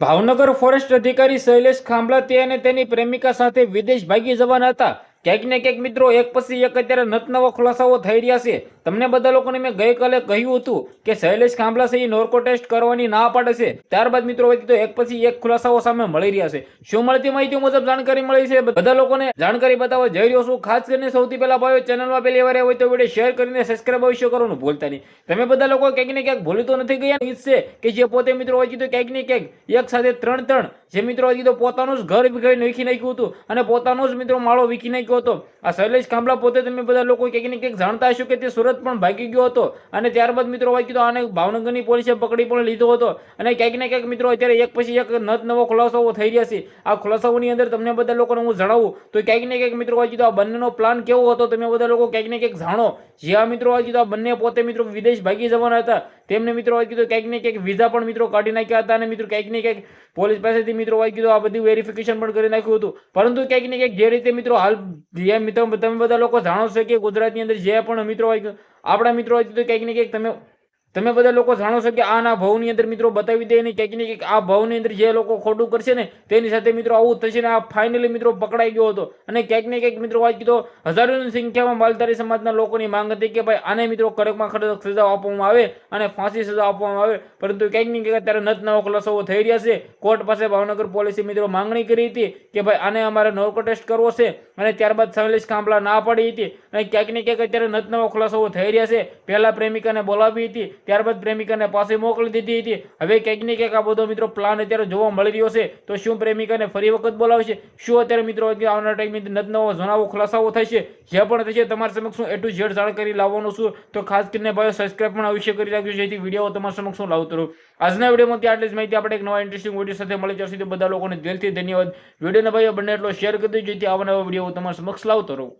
Bhavnagar forest અધિકારી શૈલેષ ખાંભલા તે અને તેની પ્રેમિકા સાથે વિદેશ ભાગી જવાના હતા. ક્યાંક ને ક્યાંક મિત્રો, એક પછી એક અત્યારે નતનવા ખુલાસાઓ થઈ રહ્યા છે. તમને બધા લોકોને મેં ગઈકાલે કહ્યું હતું કે શૈલેષ ખાંભલા છે એ ટેસ્ટ કરવાની ના પાડે છે. ત્યારબાદ મિત્રો વચ્ચે તો એક પછી એક ખુલાસાઓ સામે મળી રહ્યા છે. શું મળતી માહિતી મુજબ જાણકારી મળી છે? બધા લોકોને જાણકારી બતાવવા જઈ રહ્યો છું. ખાસ કરીને સૌથી પહેલા ભાઈઓ, ચેનલમાં પહેલી વાર હોય તો વીડિયો શેર કરીને સબસ્ક્રાઈબ અવશ્ય કરવાનું ભૂલતા નહીં. તમે બધા લોકો ક્યાંક ને ક્યાંક ભૂલી તો નથી ગયા? છે કે જે પોતે મિત્રો હોય તો ક્યાંક ને ક્યાંક એક સાથે ત્રણ ત્રણ જે મિત્રો હોય તો પોતાનું જ ઘર વિખાઈ વીખી નાખ્યું હતું અને પોતાનું જ મિત્રો માળો વીખી નાખ્યો હતો આ શૈલેષ ખાંભલા પોતે તમે બધા લોકો ક્યાંક ને ક્યાંક જાણતા હશો કે તે સુરત પણ ભાગી ગયો હતો. અને ત્યારબાદ મિત્રો હોય તો આને ભાવનગરની પોલીસે પકડી પણ લીધો હતો. અને ક્યાંક ને ક્યાંક મિત્રો અત્યારે એક પછી એક નત નવો ખુલાસાઓ થઈ રહ્યા છે. આ ખુલાસાઓની અંદર તમને બધા લોકોને હું જણાવું, તો ક્યાંક ને ક્યાંક મિત્રો હોય તો આ બંનેનો પ્લાન કેવો હતો તમે બધા લોકો ક્યાંક ને ક્યાંક જાણો. જે આ મિત્રો હોય તો આ બંને પોતે મિત્રો વિદેશ ભાગી જવાના હતા. તેમને મિત્રો હોય કીધું, ક્યાંક ને ક્યાંક વિઝા પણ મિત્રો કાઢી નાખ્યા હતા. અને મિત્રો ક્યાંક ને ક્યાંક પોલીસ પાસેથી મિત્રો હોય કીધું, આ બધું વેરિફિકેશન પણ કરી નાખ્યું હતું. પરંતુ ક્યાંક ને ક્યાંક જે રીતે મિત્રો હાલ જે મિત્રો તમે બધા લોકો જાણો છો કે ગુજરાતની અંદર જે પણ મિત્રો હોય, આપણા મિત્રો હોય, તો ક્યાંક ને ક્યાંક તમે તમે બધા લોકો જાણો છો કે આના ભાવની અંદર મિત્રો બતાવી દે ને ક્યાંક ને આ ભાવની અંદર જે લોકો ખોટું કરશે ને, તેની સાથે મિત્રો આવું થશે ને આ ફાઇનલી મિત્રો પકડાઈ ગયો હતો. અને ક્યાંક ને ક્યાંક મિત્રો વાત કીધો, હજારોની સંખ્યામાં માલધારી સમાજના લોકોની માંગ હતી કે ભાઈ આને મિત્રો કડકમાં કડક સજા આપવામાં આવે અને ફાંસી સજા આપવામાં આવે. પરંતુ ક્યાંક ને ક્યાંક અત્યારે નત નવો ખુલાસાઓ થઈ રહ્યા છે. કોર્ટ પાસે ભાવનગર પોલીસે મિત્રો માંગણી કરી હતી કે ભાઈ આને અમારે નોર્કો ટેસ્ટ કરવો છે અને ત્યારબાદ શૈલેષ ખાંભલા ના પડી હતી. અને ક્યાંક ને ક્યાંક અત્યારે નત નવા ખુલાસાઓ થઈ રહ્યા છે. પહેલા પ્રેમિકાને બોલાવી હતી. ત્યારબાદ પ્રેમિકાને પાસે મોકલી દીધી હતી. હવે ક્યાંક ને ક્યાંક આ બધો મિત્રો પ્લાન અત્યારે જોવા મળી રહ્યો છે. તો શું પ્રેમિકાને ફરી વખત બોલાવશે? શું અત્યારે મિત્રો આવનાર ટાઈમે નત નવો જણાવો, ખુલાસાઓ થશે? જે પણ થશે તમારા સમક્ષ હું એ ટુ ઝેડ જાણકારી લાવવાનું છું. તો ખાસ કરીને ભાઈઓ સબસ્ક્રાઈબ પણ અવશ્ય કરી રાખજો, જેથી વીડિયો તમારા સમક્ષ હું લાવતો રહું. આજના વિડીયોમાંથી આટલી જ માહિતી આપણે એક નવા ઇન્ટરેસ્ટિંગ વીડિયો સાથે મળી જશે. તો બધા લોકોને દિલથી ધન્યવાદ. વિડીયોને ભાઈઓ, બંને એટલો શેર કરી દેજો, જેથી આવા નવા વીડિયો તમારા સમક્ષ લાવતો રહું.